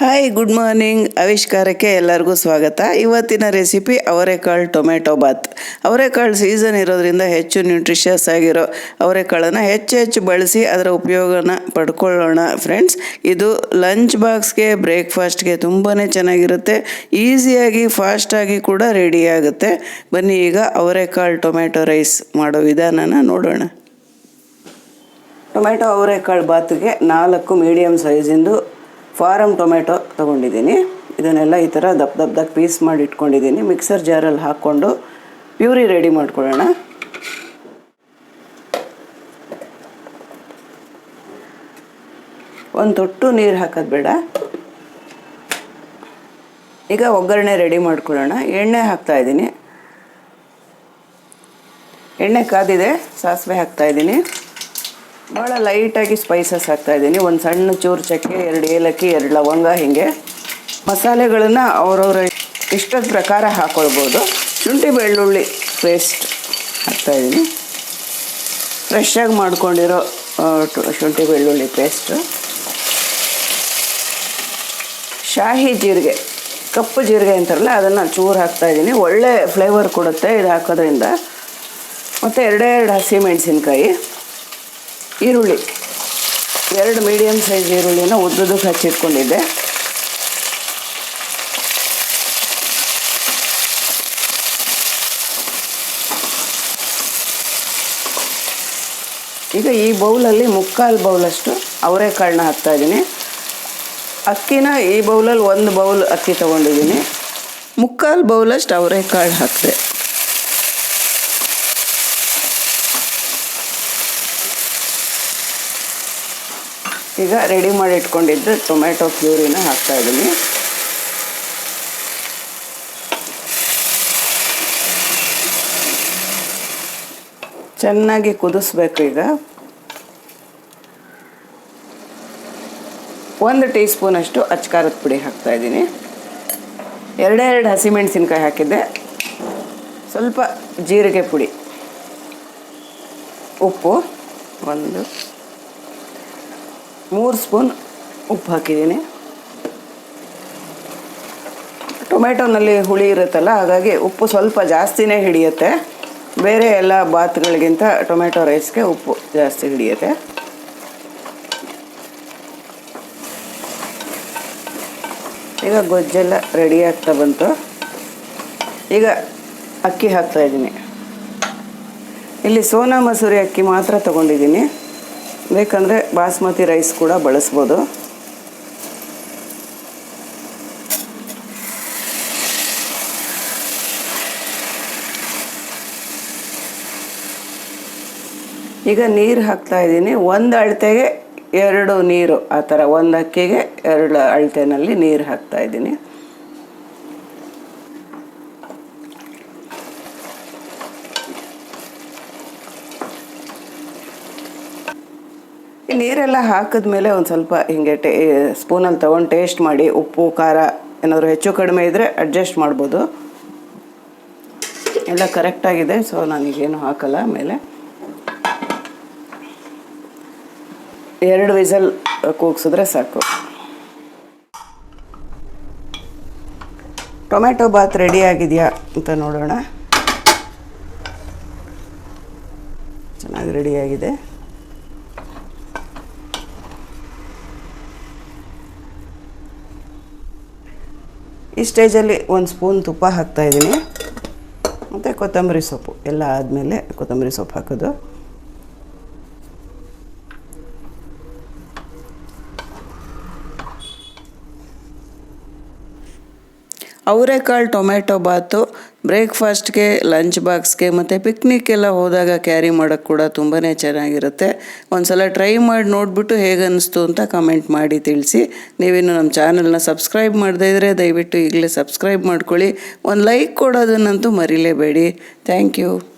Hi good morning ಆವಿಷ್ಕಾರಕ್ಕೆ ಎಲ್ಲರಿಗೂ ಸ್ವಾಗತ. ಇವತ್ತಿನ ರೆಸಿಪಿ ಅವರೆಕಾಳು ಟೊಮೆಟೊ ಬಾತ್. ಅವರೆಕಾಳು ಸೀಸನ್ ಇರೋದ್ರಿಂದ ಹೆಚ್ಚು ನ್ಯೂಟ್ರಿಷಿಯಸ್ ಆಗಿರೋ ಅವರೆಕಾಳನ್ನು ಹೆಚ್ಚು ಹೆಚ್ಚು ಬಳಸಿ ಅದರ ಉಪಯೋಗನ ಪಡ್ಕೊಳ್ಳೋಣ ಫ್ರೆಂಡ್ಸ್ ಇದು ಲಂಚ್ ಬಾಕ್ಸ್ಗೆ ಬ್ರೇಕ್ಫಾಸ್ಟ್ಗೆ ತುಂಬಾ ಚೆನ್ನಾಗಿರುತ್ತೆ. ಈಸಿಯಾಗಿ ಫಾಸ್ಟಾಗಿ ಕೂಡ ರೆಡಿ ಆಗುತ್ತೆ. ಬನ್ನಿ ಈಗ ಅವರೆಕಾಳು ಟೊಮೆಟೊ ರೈಸ್ ಮಾಡೋ ವಿಧಾನನ ನೋಡೋಣ. ಟೊಮೆಟೊ ಅವರೆಕಾಳು ಬಾತ್ಗೆ ನಾಲ್ಕು ಮೀಡಿಯಮ್ ಸೈಜಿಂದು ಫಾರಮ್ ಟೊಮೆಟೊ ತೊಗೊಂಡಿದ್ದೀನಿ. ಇದನ್ನೆಲ್ಲ ಈ ಥರ ದಪ್ಪ ದಪ್ಪ ದಪ್ಪ ಪೀಸ್ ಮಾಡಿ ಇಟ್ಕೊಂಡಿದ್ದೀನಿ. ಮಿಕ್ಸರ್ ಜಾರಲ್ಲಿ ಹಾಕ್ಕೊಂಡು ಪ್ಯೂರಿ ರೆಡಿ ಮಾಡ್ಕೊಳ್ಳೋಣ. ಒಂದು ತೊಟ್ಟು ನೀರು ಹಾಕೋದು ಬೇಡ. ಈಗ ಒಗ್ಗರಣೆ ರೆಡಿ ಮಾಡ್ಕೊಳ್ಳೋಣ. ಎಣ್ಣೆ ಹಾಕ್ತಾ ಇದ್ದೀನಿ. ಎಣ್ಣೆ ಕಾದಿದೆ, ಸಾಸಿವೆ ಹಾಕ್ತಾ ಇದ್ದೀನಿ. ಭಾಳ ಲೈಟಾಗಿ ಸ್ಪೈಸಸ್ ಹಾಕ್ತಾಯಿದ್ದೀನಿ ಒಂದು ಸಣ್ಣ ಚೂರು ಚಕ್ಕೆ, ಎರಡು ಏಲಕ್ಕಿ, ಎರಡು ಲವಂಗ ಹೀಗೆ ಮಸಾಲೆಗಳನ್ನು ಅವರವರ ಇಷ್ಟದ ಪ್ರಕಾರ ಹಾಕ್ಕೊಳ್ಬೋದು ಶುಂಠಿ ಬೆಳ್ಳುಳ್ಳಿ ಪೇಸ್ಟ್ ಹಾಕ್ತಾಯಿದ್ದೀನಿ ಫ್ರೆಶ್ಶಾಗಿ ಮಾಡ್ಕೊಂಡಿರೋ ಶುಂಠಿ ಬೆಳ್ಳುಳ್ಳಿ ಪೇಸ್ಟ್ ಶಾಹಿ ಜೀರಿಗೆ, ಕಪ್ಪು ಜೀರಿಗೆ ಅಂತಾರಲ್ಲ, ಅದನ್ನು ಚೂರು ಹಾಕ್ತಾಯಿದ್ದೀನಿ ಒಳ್ಳೆ ಫ್ಲೇವರ್ ಕೊಡುತ್ತೆ ಇದು ಹಾಕೋದ್ರಿಂದ. ಮತ್ತು ಎರಡೇ ಎರಡು ಹಸಿ ಈರುಳ್ಳಿ. ಎರಡು ಮೀಡಿಯಮ್ ಸೈಜ್ ಈರುಳ್ಳಿನ ಉದ್ದದ್ದು ಹಚ್ಚಿಟ್ಕೊಂಡಿದ್ದೆ ಈಗ ಈ ಬೌಲಲ್ಲಿ ಮುಕ್ಕಾಲು ಬೌಲಷ್ಟು ಅವರೆಕಾಳನ್ನ ಹಾಕ್ತಾ ಇದ್ದೀನಿ. ಅಕ್ಕಿನ ಈ ಬೌಲಲ್ಲಿ ಒಂದು ಬೌಲ್ ಅಕ್ಕಿ ತೊಗೊಂಡಿದ್ದೀನಿ. ಮುಕ್ಕಾಲು ಬೌಲಷ್ಟು ಅವರೆಕಾಳು ಹಾಕಿದೆ. ಈಗ ರೆಡಿ ಮಾಡಿ ಇಟ್ಕೊಂಡಿದ್ದು ಟೊಮೆಟೊ ಪ್ಯೂರಿನ ಹಾಕ್ತಾ ಇದ್ದೀನಿ ಚೆನ್ನಾಗಿ ಕುದಿಸ್ಬೇಕು ಈಗ. ಒಂದು ಟೀ ಸ್ಪೂನಷ್ಟು ಅಚ್ಕಾರದ ಪುಡಿ ಹಾಕ್ತಾ ಇದ್ದೀನಿ ಎರಡೇ ಎರಡು ಹಸಿಮೆಣಸಿನ್ಕಾಯಿ ಹಾಕಿದ್ದೆ. ಸ್ವಲ್ಪ ಜೀರಿಗೆ ಪುಡಿ. ಉಪ್ಪು. ಒಂದು ಮೂರು ಸ್ಪೂನ್ ಉಪ್ಪು ಹಾಕಿದ್ದೀನಿ. ಟೊಮೆಟೊನಲ್ಲಿ ಹುಳಿ ಇರುತ್ತಲ್ಲ, ಹಾಗಾಗಿ ಉಪ್ಪು ಸ್ವಲ್ಪ ಜಾಸ್ತಿನೇ ಹಿಡಿಯುತ್ತೆ. ಬೇರೆ ಎಲ್ಲ ಬಾತ್ಗಳಿಗಿಂತ ಟೊಮೆಟೊ ರೈಸ್ಗೆ ಉಪ್ಪು ಜಾಸ್ತಿ ಹಿಡಿಯುತ್ತೆ. ಈಗ ಗೊಜ್ಜೆಲ್ಲ ರೆಡಿ ಆಗ್ತಾ ಬಂತು. ಈಗ ಅಕ್ಕಿ ಹಾಕ್ತಾ ಇದ್ದೀನಿ. ಇಲ್ಲಿ ಸೋನಾ ಮಸೂರಿ ಅಕ್ಕಿ ಮಾತ್ರ ತಗೊಂಡಿದ್ದೀನಿ. ಬೇಕಂದರೆ ಬಾಸ್ಮತಿ ರೈಸ್ ಕೂಡ ಬಳಸ್ಬೋದು. ಈಗ ನೀರು ಹಾಕ್ತಾ ಇದ್ದೀನಿ. ಒಂದು ಅಳತೆಗೆ ಎರಡು ನೀರು, ಆ ಥರ ಒಂದು ಅಕ್ಕಿಗೆ ಎರಡು ಅಳತೆನಲ್ಲಿ ನೀರು ಹಾಕ್ತಾ ಇದ್ದೀನಿ. ನೀರೆಲ್ಲ ಹಾಕಿದ್ಮೇಲೆ ಒಂದು ಸ್ವಲ್ಪ ಹಿಂಗೆ ಟೇ ಸ್ಪೂನಲ್ಲಿ ತೊಗೊಂಡು ಟೇಸ್ಟ್ ಮಾಡಿ ಉಪ್ಪು, ಖಾರ ಏನಾದರೂ ಹೆಚ್ಚು ಕಡಿಮೆ ಇದ್ದರೆ ಅಡ್ಜಸ್ಟ್ ಮಾಡ್ಬೋದು. ಎಲ್ಲ ಕರೆಕ್ಟಾಗಿದೆ ಸೊ ನಾನೀಗೇನು ಹಾಕಲ್ಲ ಮೇಲೆ ಎರಡು ವಿಸಲ್ ಕೂಗ್ಸಿದ್ರೆ ಸಾಕು. ಟೊಮೆಟೊ ಬಾತ್ ರೆಡಿ ಆಗಿದೆಯಾ ಅಂತ ನೋಡೋಣ. ಚೆನ್ನಾಗಿ ರೆಡಿಯಾಗಿದೆ ಈ ಸ್ಟೇಜಲ್ಲಿ ಒಂದು ಸ್ಪೂನ್ ತುಪ್ಪ ಹಾಕ್ತಾಯಿದ್ದೀನಿ ಮತ್ತು ಕೊತ್ತಂಬರಿ ಸೊಪ್ಪು ಎಲ್ಲ ಆದಮೇಲೆ ಕೊತ್ತಂಬರಿ ಸೊಪ್ಪು ಹಾಕೋದು. ಅವರೆಕಾಳು ಟೊಮೆಟೊ ಬಾತು, ಬ್ರೇಕ್ಫಾಸ್ಟ್ಗೆ, ಲಂಚ್ ಬಾಕ್ಸ್ಗೆ ಮತ್ತು ಪಿಕ್ನಿಕ್ ಎಲ್ಲ ಹೋದಾಗ ಕ್ಯಾರಿ ಮಾಡೋಕ್ಕೆ ಕೂಡ ತುಂಬಾ ಚೆನ್ನಾಗಿರುತ್ತೆ. ಒಂದು ಸಲ ಟ್ರೈ ಮಾಡಿ ನೋಡಿಬಿಟ್ಟು ಹೇಗೆ ಅನ್ನಿಸ್ತು ಅಂತ ಕಮೆಂಟ್ ಮಾಡಿ ತಿಳಿಸಿ. ನೀವಿನ್ನು ನಮ್ಮ ಚಾನಲ್ನ ಸಬ್ಸ್ಕ್ರೈಬ್ ಮಾಡದೇ ಇದ್ದರೆ ದಯವಿಟ್ಟು ಈಗಲೇ ಸಬ್ಸ್ಕ್ರೈಬ್ ಮಾಡ್ಕೊಳ್ಳಿ. ಒಂದು ಲೈಕ್ ಕೊಡೋದನ್ನಂತೂ ಮರಿಲೇಬೇಡಿ. Thank you.